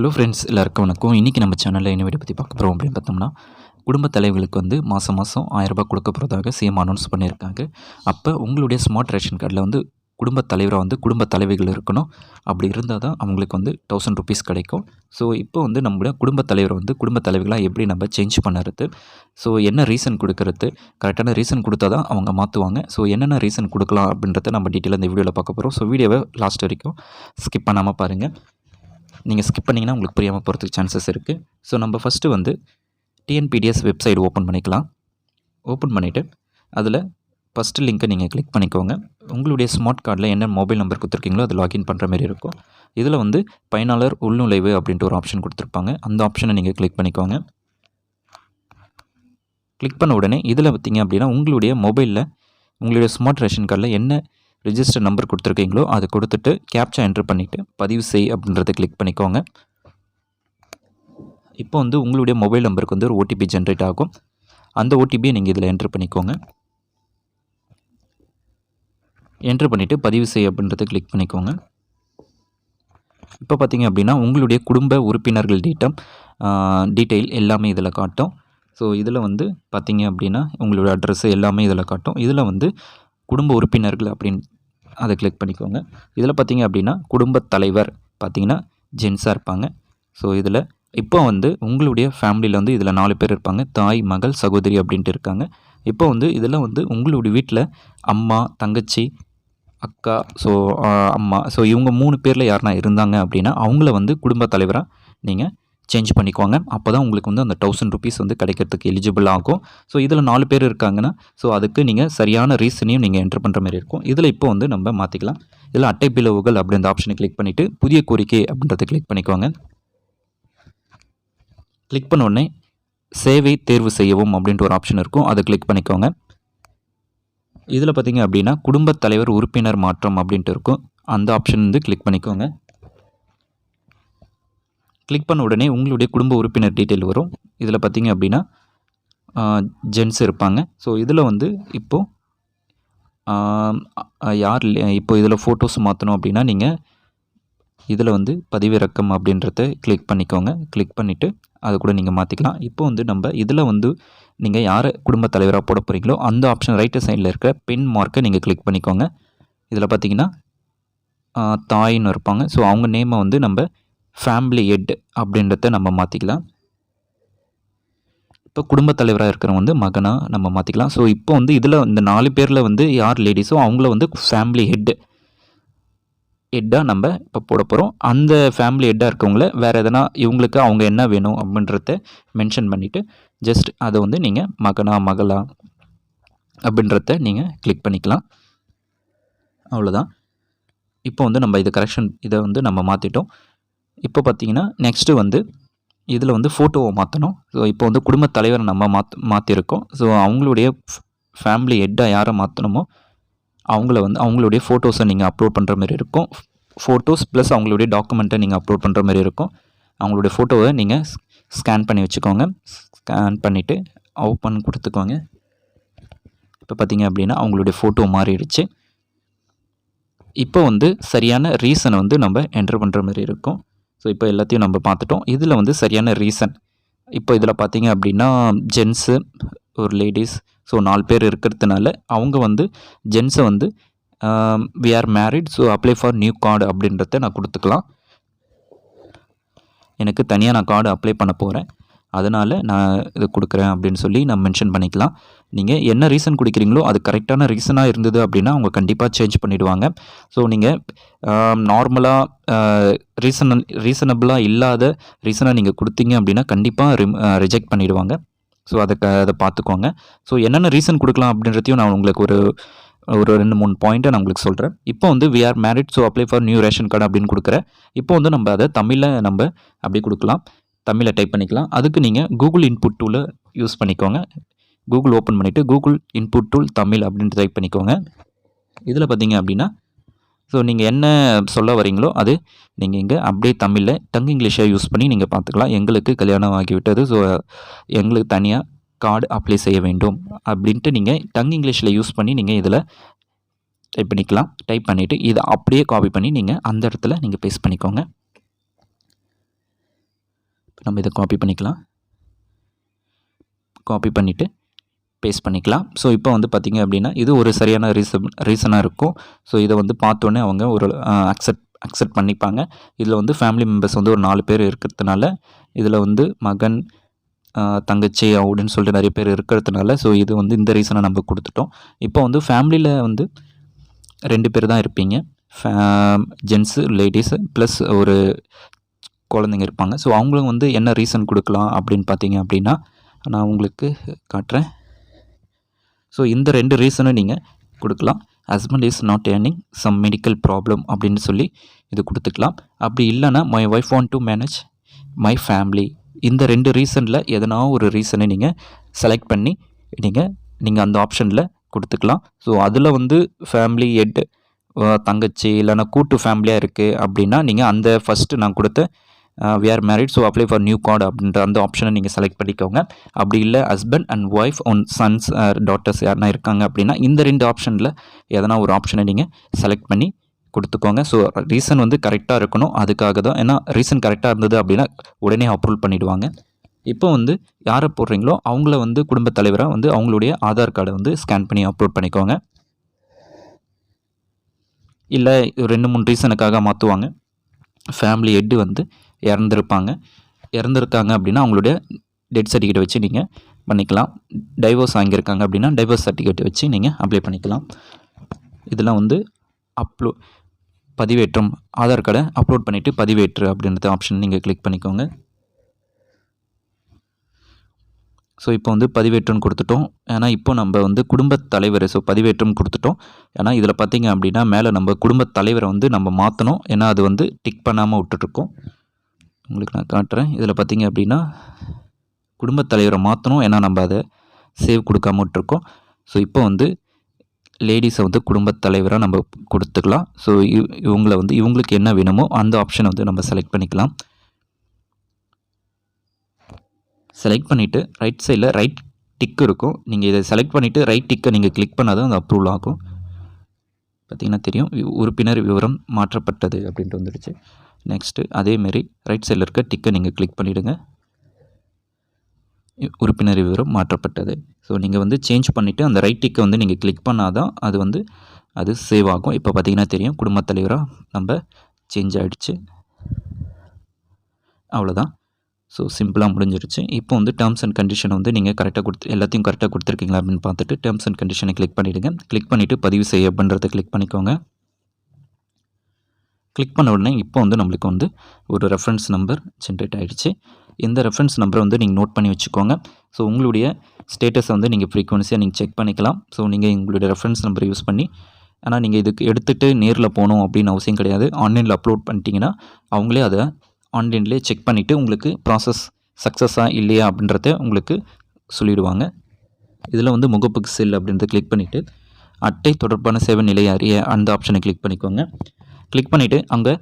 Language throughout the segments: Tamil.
ஹலோ ஃப்ரெண்ட்ஸ் எல்லாருக்கும் வணக்கம். இன்றைக்கி நம்ம சேனலில் என்ன வீடியோ பற்றி பார்க்க போகிறோம் அப்படின்னு பார்த்தோம்னா குடும்ப தலைவர்களுக்கு வந்து மாதம் மாதம் ஆயிரரூபா கொடுக்க போகிறதாக சிஎம் அனௌன்ஸ் பண்ணியிருக்காங்க. அப்போ உங்களுடைய ஸ்மார்ட் ரேஷன் கார்டில் வந்து குடும்ப தலைவராக வந்து குடும்ப தலைவிகள் இருக்கணும். அப்படி இருந்தால் தான் அவங்களுக்கு வந்து தௌசண்ட் ருபீஸ் கிடைக்கும். ஸோ இப்போ வந்து நம்மளுடைய குடும்ப தலைவரை வந்து குடும்ப தலைவிகளாக எப்படி நம்ம சேஞ்ச் பண்ணுறது? ஸோ என்ன ரீசன் கொடுக்கறது? கரெக்டான ரீசன் கொடுத்தா தான் அவங்க மாற்றுவாங்க ஸோ என்னென்ன ரீசன் கொடுக்கலாம் அப்படின்றத நம்ம டீட்டெயிலாக இந்த வீடியோவில் பார்க்க போகிறோம் ஸோ வீடியோவை லாஸ்ட் வரைக்கும் ஸ்கிப் பண்ணாமல் பாருங்கள் நீங்கள் ஸ்கிப் பண்ணிங்கன்னா உங்களுக்கு புரியாமல் போகிறதுக்கு சான்சஸ் இருக்குது ஸோ நம்ம ஃபஸ்ட்டு வந்து டிஎன்பிடிஎஸ் வெப்சைட் ஓப்பன் பண்ணிக்கலாம். ஓப்பன் பண்ணிவிட்டு அதில் ஃபஸ்ட்டு லிங்க்கை நீங்கள் கிளிக் பண்ணிக்கோங்க. உங்களுடைய ஸ்மார்ட் கார்டில் என்ன மொபைல் நம்பர் கொடுத்துருக்கீங்களோ அது லாகின் பண்ணுற மாதிரி இருக்கும். இதில் வந்து பயனாளர் உள்நுழைவு அப்படின்ட்டு ஒரு ஆப்ஷன் கொடுத்துருப்பாங்க. அந்த ஆப்ஷனை நீங்கள் கிளிக் பண்ணிக்கோங்க. கிளிக் பண்ண உடனே இதில் பார்த்தீங்க அப்படின்னா உங்களுடைய மொபைலில் உங்களுடைய ஸ்மார்ட் ரேஷன் கார்டில் என்ன ரிஜிஸ்டர் நம்பர் கொடுத்துருக்கீங்களோ அதை கொடுத்துட்டு கேப்சா என்ட்ரு பண்ணிவிட்டு பதிவு செய் அப்படின்றத கிளிக் பண்ணிக்கோங்க. இப்போ வந்து உங்களுடைய மொபைல் நம்பருக்கு வந்து ஒரு ஓடிபி ஜென்ரேட் ஆகும். அந்த ஓடிபியை நீங்கள் இதில் என்ட்ரு பண்ணிக்கோங்க. என்ட்ரு பண்ணிவிட்டு பதிவு செய் அப்படின்றத கிளிக் பண்ணிக்கோங்க. இப்போ பார்த்தீங்க அப்படின்னா உங்களுடைய குடும்ப உறுப்பினர்கள் டீட்டம் டீட்டெயில் எல்லாமே இதில் காட்டும். ஸோ இதில் வந்து பார்த்தீங்க அப்படின்னா உங்களோட அட்ரஸ் எல்லாமே இதில் காட்டும். இதில் வந்து குடும்ப உறுப்பினர்கள் அப்படின்னு அதை கிளிக் பண்ணிக்கோங்க. இதில் பார்த்தீங்க அப்படின்னா குடும்பத் தலைவர் பார்த்தீங்கன்னா ஜென்ஸாக இருப்பாங்க. ஸோ இதில் இப்போ வந்து உங்களுடைய ஃபேமிலியில் வந்து இதில் நாலு பேர் இருப்பாங்க. தாய் மகள் சகோதரி அப்படின்ட்டு இருக்காங்க. இப்போ வந்து இதில் வந்து உங்களுடைய வீட்டில் அம்மா தங்கச்சி அக்கா ஸோ அம்மா ஸோ இவங்க மூணு பேரில் யாருனா இருந்தாங்க அப்படின்னா அவங்கள வந்து குடும்ப தலைவராக நீங்கள் சேஞ்ச் பண்ணிக்கோங்க அப்போ தான் உங்களுக்கு வந்து அந்த தௌசண்ட் ருபீஸ் வந்து கிடைக்கிறதுக்கு எலிஜிபிள் ஆகும். ஸோ இதில் நாலு பேர் இருக்காங்கன்னா ஸோ அதுக்கு நீங்கள் சரியான ரீசனையும் நீங்கள் என்ட்ரு பண்ணுற மாதிரி இருக்கும். இதில் இப்போ வந்து நம்ம மாற்றிக்கலாம் இதில் அட்டை பிளவுகள் அப்படின்ற ஆப்ஷனை கிளிக் பண்ணிவிட்டு புதிய கோரிக்கை அப்படின்றத கிளிக் பண்ணிக்கோங்க கிளிக் பண்ண உடனே சேவை தேர்வு செய்யவும் அப்படின்ட்டு ஒரு ஆப்ஷன் இருக்கும். அதை கிளிக் பண்ணிக்கோங்க இதில் பார்த்தீங்க அப்படின்னா குடும்பத் தலைவர் உறுப்பினர் மாற்றம் அப்படின்ட்டு இருக்கும். அந்த ஆப்ஷன் வந்து கிளிக் பண்ணிக்கோங்க கிளிக் பண்ண உடனே உங்களுடைய குடும்ப உறுப்பினர் டீட்டெயில் வரும். இதில் பார்த்தீங்க அப்படின்னா ஜென்ஸ் இருப்பாங்க. ஸோ இதில் வந்து இப்போது யார் இப்போ இதில் ஃபோட்டோஸ் மாற்றணும் அப்படின்னா நீங்கள் இதில் வந்து பதிவிறக்கம் அப்படின்றத கிளிக் பண்ணிக்கோங்க. கிளிக் பண்ணிவிட்டு அதை கூட நீங்கள் மாற்றிக்கலாம் இப்போ வந்து நம்ம இதில் வந்து நீங்கள் யாரை குடும்ப தலைவராக போட போகிறீங்களோ அந்த ஆப்ஷன் ரைட்டு சைடில் இருக்கிற பென் மார்க்கை நீங்கள் கிளிக் பண்ணிக்கோங்க. இதில் பார்த்தீங்கன்னா தாயின்னு இருப்பாங்க. ஸோ அவங்க நேமை வந்து நம்ம ஃபேமிலி ஹெட் அப்படின்றத நம்ம மாற்றிக்கலாம் இப்போ குடும்பத் தலைவராக இருக்கிறவங்க வந்து மகனாக நம்ம மாற்றிக்கலாம் ஸோ இப்போ வந்து இதில் இந்த நாலு பேரில் வந்து யார் லேடிஸோ அவங்கள வந்து ஃபேமிலி ஹெட் ஹெட்டாக நம்ம இப்போ போட போகிறோம் அந்த ஃபேமிலி ஹெட்டாக இருக்கவங்கள வேறு எதனா இவங்களுக்கு அவங்க என்ன வேணும் அப்படின்றத மென்ஷன் பண்ணிவிட்டு ஜஸ்ட் அதை வந்து நீங்கள் மகனா மகளா அப்படின்றத நீங்கள் கிளிக் பண்ணிக்கலாம். அவ்வளோதான் இப்போ வந்து நம்ம இது கரெக்ஷன் இதை வந்து நம்ம மாற்றிட்டோம் இப்போ பார்த்தீங்கன்னா நெக்ஸ்ட்டு வந்து இதில் வந்து ஃபோட்டோவை மாற்றணும் ஸோ இப்போ வந்து குடும்பத் தலைவரை நம்ம மாத் மாற்றிருக்கோம் ஸோ அவங்களுடைய ஃபேமிலி ஹெட்டாக யாரை மாற்றணுமோ அவங்கள வந்து அவங்களுடைய ஃபோட்டோஸை நீங்கள் அப்லோட் பண்ணுற மாதிரி இருக்கும். ஃபோட்டோஸ் ப்ளஸ் அவங்களுடைய டாக்குமெண்ட்டை நீங்கள் அப்லோட் பண்ணுற மாதிரி இருக்கும். அவங்களுடைய ஃபோட்டோவை நீங்கள் ஸ்கேன் பண்ணி வச்சுக்கோங்க. ஸ்கேன் பண்ணிவிட்டு ஓப்பன் கொடுத்துக்கோங்க. இப்போ பார்த்தீங்க அப்படின்னா அவங்களுடைய ஃபோட்டோ மாறிடுச்சு. இப்போ வந்து சரியான ரீசனை வந்து நம்ம என்டர் பண்ணுற மாதிரி இருக்கும். ஸோ இப்போ எல்லாத்தையும் நம்ம பார்த்துட்டோம். இதில் வந்து சரியான ரீசன் இப்போ இதில் பார்த்தீங்க அப்படின்னா ஜென்ஸு ஒரு லேடிஸ் ஸோ நாலு பேர் இருக்கிறதுனால அவங்க வந்து ஜென்ஸை வந்து we are married so apply for new card அப்படின்றத நான் கொடுத்துக்கலாம். எனக்கு தனியாக நான் கார்டு அப்ளை பண்ண போகிறேன் அதனால் நான் இது கொடுக்குறேன் அப்படின்னு சொல்லி நான் மென்ஷன் பண்ணிக்கலாம். நீங்கள் என்ன ரீசன் கொடுக்குறீங்களோ அது கரெக்டான ரீசனாக இருந்தது அப்படின்னா அவங்க கண்டிப்பாக சேஞ்ச் பண்ணிவிடுவாங்க ஸோ நீங்கள் நார்மலாக ரீசன் ரீசனபிளாக இல்லாத ரீசனாக நீங்கள் கொடுத்தீங்க அப்படின்னா கண்டிப்பாக ரிம் ரிஜெக்ட் பண்ணிவிடுவாங்க ஸோ அதை க அதை பார்த்துக்கோங்க. ஸோ என்னென்ன ரீசன் கொடுக்கலாம் அப்படின்றதையும் நான் உங்களுக்கு ஒரு ஒரு ரெண்டு மூணு பாயிண்ட்டை நான் உங்களுக்கு சொல்கிறேன் இப்போ வந்து we are married so apply for new ration card அப்படின்னு கொடுக்குறேன். இப்போ வந்து நம்ம அதை தமிழில் நம்ம அப்படி கொடுக்கலாம். தமிழை டைப் பண்ணிக்கலாம். அதுக்கு நீங்கள் கூகுள் இன்புட் டூலை யூஸ் பண்ணிக்கோங்க. கூகுள் ஓப்பன் பண்ணிவிட்டு கூகுள் இன்புட் டூல் தமிழ் அப்படின்ட்டு டைப் பண்ணிக்கோங்க. இதில் பார்த்தீங்க அப்படின்னா ஸோ நீங்கள் என்ன சொல்ல வரீங்களோ அது நீங்கள் இங்கே அப்படியே தமிழில் டங் இங்கிலீஷை யூஸ் பண்ணி நீங்கள் பார்த்துக்கலாம் எங்களுக்கு கல்யாணம் ஆகிவிட்டது ஸோ எங்களுக்கு தனியாக கார்டு அப்ளை செய்ய வேண்டும் அப்படின்ட்டு நீங்கள் டங் இங்கிலீஷில் யூஸ் பண்ணி நீங்கள் இதில் டைப் பண்ணிக்கலாம். டைப் பண்ணிவிட்டு இதை அப்படியே காப்பி பண்ணி நீங்கள் அந்த இடத்துல நீங்கள் பேஸ்ட் பண்ணிக்கோங்க. நம்ம இதை காப்பி பண்ணிக்கலாம். காப்பி பண்ணிவிட்டு பேஸ்ட் பண்ணிக்கலாம். ஸோ இப்போ வந்து பார்த்திங்க அப்படின்னா இது ஒரு சரியான ரீசன் ரீசனாக இருக்கும். ஸோ இதை வந்து பார்த்தோன்னே அவங்க ஒரு அக்செப்ட் அக்செப்ட் பண்ணிப்பாங்க. இதில் வந்து ஃபேமிலி மெம்பர்ஸ் வந்து ஒரு நாலு பேர் இருக்கிறதுனால இதில் வந்து மகன் தங்கச்சி அப்படின்னு சொல்லிட்டு நிறைய பேர் இருக்கிறதுனால ஸோ இது வந்து இந்த ரீசனை நம்ம கொடுத்துட்டோம். இப்போ வந்து ஃபேமிலியில் வந்து ரெண்டு பேர் தான் இருப்பீங்க. ஜென்ஸு லேடிஸு ப்ளஸ் ஒரு குழந்தைங்க இருப்பாங்க. ஸோ அவங்களும் வந்து என்ன ரீசன் கொடுக்கலாம் அப்படின்னு பார்த்தீங்க அப்படின்னா நான் உங்களுக்கு காட்டுறேன். ஸோ இந்த ரெண்டு ரீசனும் நீங்கள் கொடுக்கலாம். Husband is not earning some medical problem அப்படின்னு சொல்லி இது கொடுத்துக்கலாம். அப்படி இல்லைன்னா my wife want to manage my family இந்த ரெண்டு ரீசனில் எதனா ஒரு ரீசனை நீங்கள் செலக்ட் பண்ணி நீங்கள் நீங்கள் அந்த ஆப்ஷனில் கொடுத்துக்கலாம். ஸோ அதில் வந்து ஃபேமிலி ஹெட் தங்கச்சி இல்லைன்னா கூட்டு ஃபேமிலியாக இருக்குது அப்படின்னா நீங்கள் அந்த ஃபஸ்ட்டு நான் கொடுத்த we are married so apply for new card அப்படின்ற அந்த ஆப்ஷனை நீங்கள் செலக்ட் பண்ணிக்கோங்க. அப்படி இல்லை husband and wife one sons daughters யாருனா இருக்காங்க அப்படின்னா இந்த ரெண்டு ஆப்ஷனில் எதனா ஒரு ஆப்ஷனை நீங்கள் செலக்ட் பண்ணி கொடுத்துக்கோங்க. ஸோ ரீசன் வந்து கரெக்டாக இருக்கணும். அதுக்காக தான் ஏன்னா ரீசன் கரெக்டாக இருந்தது அப்படின்னா உடனே அப்ரூவல் பண்ணிவிடுவாங்க இப்போ வந்து யாரை போடுறீங்களோ அவங்கள வந்து குடும்பத் தலைவராக வந்து அவங்களுடைய ஆதார் கார்டை வந்து ஸ்கேன் பண்ணி அப்லோட் பண்ணிக்கோங்க. இல்லை ரெண்டு மூணு ரீசனுக்காக மாற்றுவாங்க ஃபேமிலி ஹெட்டு வந்து இறந்துருப்பாங்க. இறந்துருக்காங்க அப்படின்னா அவங்களுடைய டெத் சர்டிஃபிகேட் வச்சு நீங்கள் பண்ணிக்கலாம். டைவர்ஸ் வாங்கியிருக்காங்க அப்படின்னா டைவர்ஸ் சர்டிஃபிகேட் வச்சு நீங்கள் அப்ளை பண்ணிக்கலாம். இதெல்லாம் வந்து அப்லோ பதிவேற்றம் ஆதார் கார்டை அப்லோட் பண்ணிவிட்டு பதிவேற்று அப்படின்றத ஆப்ஷன் நீங்கள் கிளிக் பண்ணிக்கோங்க. ஸோ இப்போ வந்து பதிவேற்றம் கொடுத்துட்டோம். ஏன்னா இப்போ நம்ம வந்து குடும்பத் தலைவர் ஸோ பதிவேற்றம் கொடுத்துட்டோம். ஏன்னா இதில் பார்த்தீங்க அப்படின்னா மேலே நம்ம குடும்பத் தலைவரை வந்து நம்ம மாற்றணும் ஏன்னா அது வந்து டிக் பண்ணாமல் விட்டுட்ருக்கோம். உங்களுக்கு நான் காட்டுறேன். இதில் பார்த்தீங்க அப்படின்னா குடும்பத் தலைவரை மாற்றணும் ஏன்னா நம்ம அதை சேவ் கொடுக்காம விட்டுருக்கோம். ஸோ இப்போ வந்து லேடிஸை வந்து குடும்பத் தலைவராக நம்ம கொடுத்துக்கலாம். ஸோ இவங்களை வந்து இவங்களுக்கு என்ன வேணுமோ அந்த ஆப்ஷனை வந்து நம்ம செலக்ட் பண்ணிக்கலாம். செலக்ட் பண்ணிவிட்டு ரைட் சைடில் ரைட் டிக் இருக்கும். நீங்கள் இதை செலக்ட் பண்ணிவிட்டு ரைட் டிக்கை நீங்கள் கிளிக் பண்ணால் தான் அது அப்ரூவல் ஆகும். பார்த்திங்கன்னா தெரியும். உறுப்பினர் விவரம் மாற்றப்பட்டது அப்படின்ட்டு வந்துடுச்சு. நெக்ஸ்ட்டு அதேமாரி ரைட் சைடில் இருக்க டிக்கை நீங்கள் கிளிக் பண்ணிவிடுங்க உறுப்பினர் விவரம் மாற்றப்பட்டது. ஸோ நீங்கள் வந்து சேஞ்ச் பண்ணிவிட்டு அந்த ரைட் டிக்கை வந்து நீங்கள் கிளிக் பண்ணால் தான் அது வந்து அது சேவ் ஆகும். இப்போ பார்த்தீங்கன்னா தெரியும் குடும்பத் தலைவராக நம்ம சேஞ்ச் ஆகிடுச்சு அவ்வளோதான் ஸோ சிம்பிளாக முடிஞ்சிருச்சு. இப்போ வந்து டேர்ம்ஸ் அண்ட் கண்டிஷன் வந்து நீங்கள் கரெக்டாக கொடுத்து எல்லாத்தையும் கரெக்டாக கொடுத்துருக்கீங்களா அப்படின்னு பார்த்துட்டு டேர்ம்ஸ் அண்ட் கண்டிஷனை கிளிக் பண்ணிவிடுங்க கிளிக் பண்ணிவிட்டு பதிவு செய்ய அப்படின்றத கிளிக் பண்ணிக்கோங்க. கிளிக் பண்ண உடனே இப்போ வந்து நம்மளுக்கு வந்து ஒரு ரெஃபரன்ஸ் நம்பர் ஜென்ரேட் ஆகிடுச்சு இந்த ரெஃபரன்ஸ் நம்பரை வந்து நீங்கள் நோட் பண்ணி வச்சுக்கோங்க. ஸோ உங்களுடைய ஸ்டேட்டஸை வந்து நீங்கள் ஃப்ரீக்வன்சியாக நீங்கள் செக் பண்ணிக்கலாம். ஸோ நீங்கள் உங்களுடைய ரெஃபரன்ஸ் நம்பர் யூஸ் பண்ணி ஆனால் நீங்கள் இதுக்கு எடுத்துகிட்டு நேரில் போகணும் அப்படின்னு அவசியம் கிடையாது. ஆன்லைனில் அப்லோட் பண்ணிட்டீங்கன்னா அவங்களே அதை ஆன்லைன்லேயே செக் பண்ணிவிட்டு உங்களுக்கு ப்ராசஸ் சக்ஸஸாக இல்லையா அப்படின்றத உங்களுக்கு சொல்லிவிடுவாங்க இதில் வந்து முகப்புக்கு செல் அப்படின்றத கிளிக் பண்ணிவிட்டு அட்டை தொடர்பான சேவை நிலையை அறிய அந்த ஆப்ஷனை கிளிக் பண்ணிக்கோங்க. கிளிக் பண்ணிவிட்டு அங்கே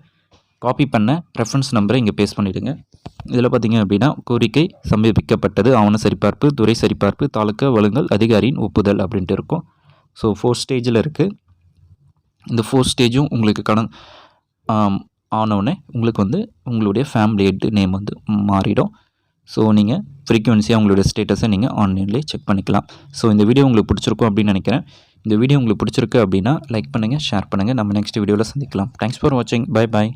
காப்பி பண்ண ரெஃபரன்ஸ் நம்பரை இங்கே பேஸ்ட் பண்ணிவிடுங்க இதில் பார்த்தீங்க அப்படின்னா கோரிக்கை சமர்ப்பிக்கப்பட்டது ஆவண சரிபார்ப்பு துறை சரிபார்ப்பு தாலுக்கா வழங்கல் அதிகாரியின் ஒப்புதல் அப்படின்ட்டு இருக்கும். ஸோ ஃபோர் ஸ்டேஜில் இருக்குது இந்த ஃபோர் ஸ்டேஜும் உங்களுக்கு கடன் ஆனவுடனே உங்களுக்கு வந்து உங்களுடைய ஃபேமிலி ஹெட் நேம் வந்து மாறிடும். ஸோ நீங்கள் ஃப்ரீக்குவென்சியாக உங்களுடைய ஸ்டேட்டஸை நீங்கள் ஆன்லைன்லேயே செக் பண்ணிக்கலாம். ஸோ இந்த வீடியோ உங்களுக்கு பிடிச்சிருக்கும் அப்படின்னு நினைக்கிறேன். இந்த வீடியோ உங்களுக்கு பிடிச்சிருக்கு அப்படின்னா லைக் பண்ணுங்கள் ஷேர் பண்ணுங்கள் நம்ம நெக்ஸ்ட் வீடியோவில் சந்திக்கலாம். தேங்க்ஸ் ஃபார் வாட்சிங் பை பை